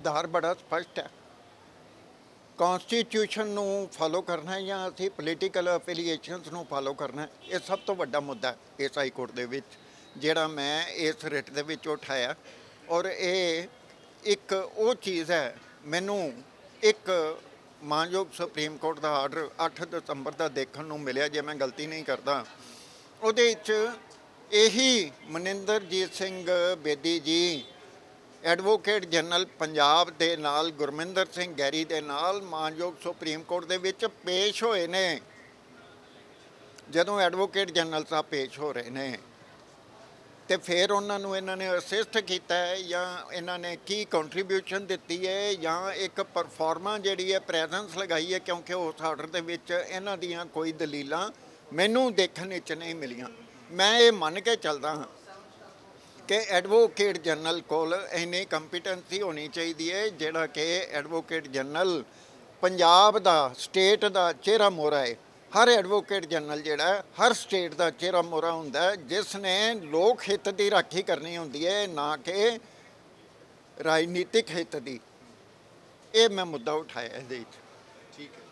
ਆਧਾਰ ਬੜਾ ਸਪਸ਼ਟ ਹੈ। ਕਨਸਟੀਟਿਊਸ਼ਨ ਨੂੰ ਫਾਲੋ ਕਰਨਾ ਹੈ ਜਾਂ ਅਸੀਂ ਪੋਲੀਟੀਕਲ ਐਫੀਲੀਏਸ਼ਨਸ ਨੂੰ ਫਾਲੋ ਕਰਨਾ ਇਹ ਸਭ ਤੋਂ ਵੱਡਾ ਮੁੱਦਾ ਇਸ ਹਾਈ ਕੋਰਟ ਦੇ ਵਿੱਚ, ਜਿਹੜਾ ਮੈਂ ਇਸ ਰਿਟ ਦੇ ਵਿੱਚ ਉਠਾਇਆ। ਔਰ ਇਹ ਇੱਕ ਉਹ ਚੀਜ਼ ਹੈ, ਮੈਨੂੰ ਇੱਕ ਮਾਨਯੋਗ ਸੁਪਰੀਮ ਕੋਰਟ ਦਾ ਆਰਡਰ 8 ਦਸੰਬਰ ਦਾ ਦੇਖਣ ਨੂੰ ਮਿਲਿਆ, ਜੇ ਮੈਂ ਗਲਤੀ ਨਹੀਂ ਕਰਦਾ। ਉਹਦੇ ਵਿੱਚ ਇਹੀ ਮਨਿੰਦਰਜੀਤ ਸਿੰਘ ਬੇਦੀ ਜੀ ਐਡਵੋਕੇਟ ਜਨਰਲ ਪੰਜਾਬ ਦੇ ਨਾਲ ਗੁਰਮਿੰਦਰ ਸਿੰਘ ਗੈਰੀ ਦੇ ਨਾਲ ਮਾਨਯੋਗ ਸੁਪਰੀਮ ਕੋਰਟ ਦੇ ਵਿੱਚ ਪੇਸ਼ ਹੋਏ ਨੇ। ਜਦੋਂ ਐਡਵੋਕੇਟ ਜਨਰਲ ਸਾਹਿਬ ਪੇਸ਼ ਹੋ ਰਹੇ ਨੇ, ਤੇ ਫਿਰ ਉਹਨਾਂ ਨੂੰ ਇਹਨਾਂ ਨੇ ਅਸਿਸਟ ਕੀਤਾ ਹੈ ਜਾਂ ਇਹਨਾਂ ਨੇ ਕੀ ਕੰਟਰੀਬਿਊਸ਼ਨ ਦਿੱਤੀ ਹੈ ਜਾਂ ਇੱਕ ਪਰਫਾਰਮਾ ਜਿਹੜੀ ਹੈ ਪ੍ਰੈਜ਼ੈਂਸ ਲਗਾਈ ਹੈ, ਕਿਉਂਕਿ ਉਸ ਆਰਡਰ ਦੇ ਵਿੱਚ ਇਹਨਾਂ ਦੀਆਂ ਕੋਈ ਦਲੀਲਾਂ ਮੈਨੂੰ ਦੇਖਣ ਵਿੱਚ ਨਹੀਂ ਮਿਲੀਆਂ। ਮੈਂ ਇਹ ਮੰਨ ਕੇ ਚੱਲਦਾ ਹਾਂ ਕਿ ਐਡਵੋਕੇਟ ਜਨਰਲ ਕੋਲ ਇੰਨੀ ਕੰਪੀਟੈਂਸੀ ਹੋਣੀ ਚਾਹੀਦੀ ਹੈ, ਜਿਹੜਾ ਕਿ ਐਡਵੋਕੇਟ ਜਨਰਲ ਪੰਜਾਬ ਦਾ, ਸਟੇਟ ਦਾ ਚਿਹਰਾ ਮੋਹਰਾ ਹੈ। ਹਰ ਐਡਵੋਕੇਟ ਜਨਰਲ ਜਿਹੜਾ, ਹਰ ਸਟੇਟ ਦਾ ਚਿਹਰਾ ਮੋਹਰਾ ਹੁੰਦਾ ਜਿਸ ਨੇ ਲੋਕ ਹਿੱਤ ਦੀ ਰਾਖੀ ਕਰਨੀ ਹੁੰਦੀ ਹੈ, ਨਾ ਕਿ ਰਾਜਨੀਤਿਕ ਹਿੱਤ ਦੀ। ਇਹ ਮੈਂ ਮੁੱਦਾ ਉਠਾਇਆ ਇਹਦੇ ਵਿੱਚ। ਠੀਕ ਹੈ।